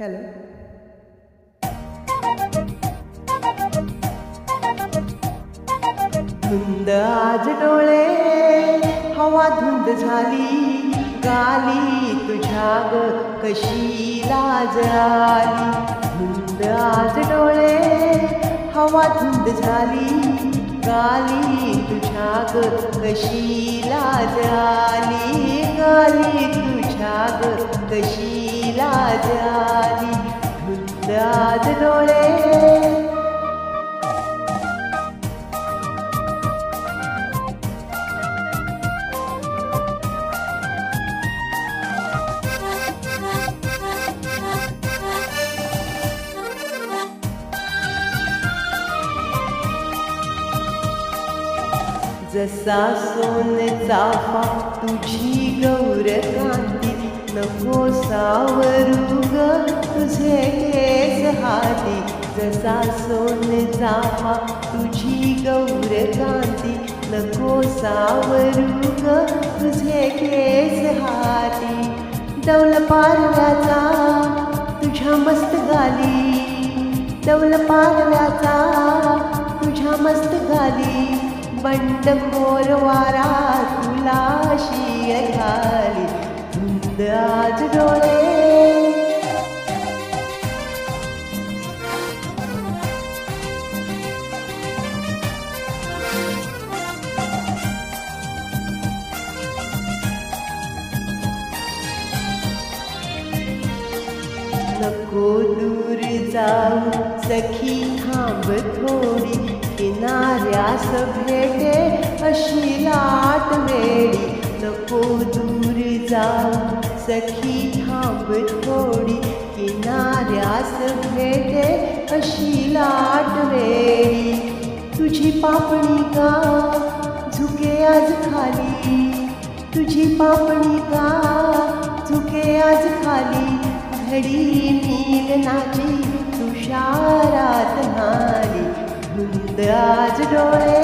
Hello. धुंद आज डोळे हवा धुंद झाली गाली तुझ्या ग कशी लाज आली? धुंद आज डोळे हवा धुंद झाली गाली तुझ्या ग कशी लाज आली? गाली तुझ्या ग कशी तिला आली धुंद डोळे. जसा सोन चाफा तुझी गौर कांती नको सावरू ग तुझे केस हाती जसा सोन जामा तुझी गौर कांती. नको सावरू ग तुझे केस हाती दौल पारव्याचा तुझ्या मस्त गाली. दौल पारव्याचा तुझ्या मस्त गाली. बंडखोर वारा तुला शीळ घाली. धुंद आज डोळे नको दूर जाऊ सखी थांब थोडी. किनाऱ्यास भेटे अशी लाट वेळी नको दूर जाऊ सखी थांब थोडी किनाऱ्यास भेटे अशी लाट वेळी तुझी पापणी का झुके आज खाली? तुझी पापणी का झुके आज खाली? घडी मीलनाची तुषारात नाली. धुंद आज डोळे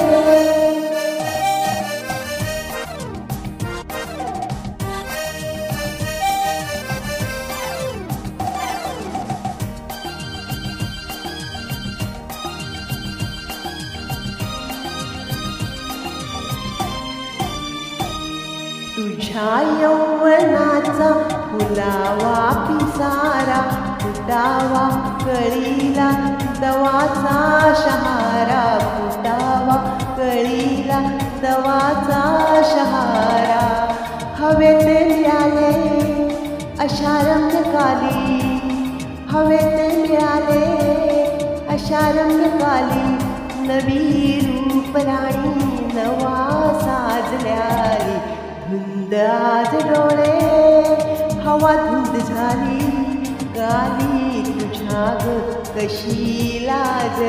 तुझ्या यौवनाचा फुलावा पिसारा फुटावा कळीला दवाचा शहारा फुटावा कळीला दवाचा शहारा. हवेत मिळाले अशा रंगकाली हवेत मिळाले अशा रंगकाली नवी रूप राणी नवा साजल्या धुंद आज डोळे हवा धुंद झाली गाली तुझ्या कशी लाज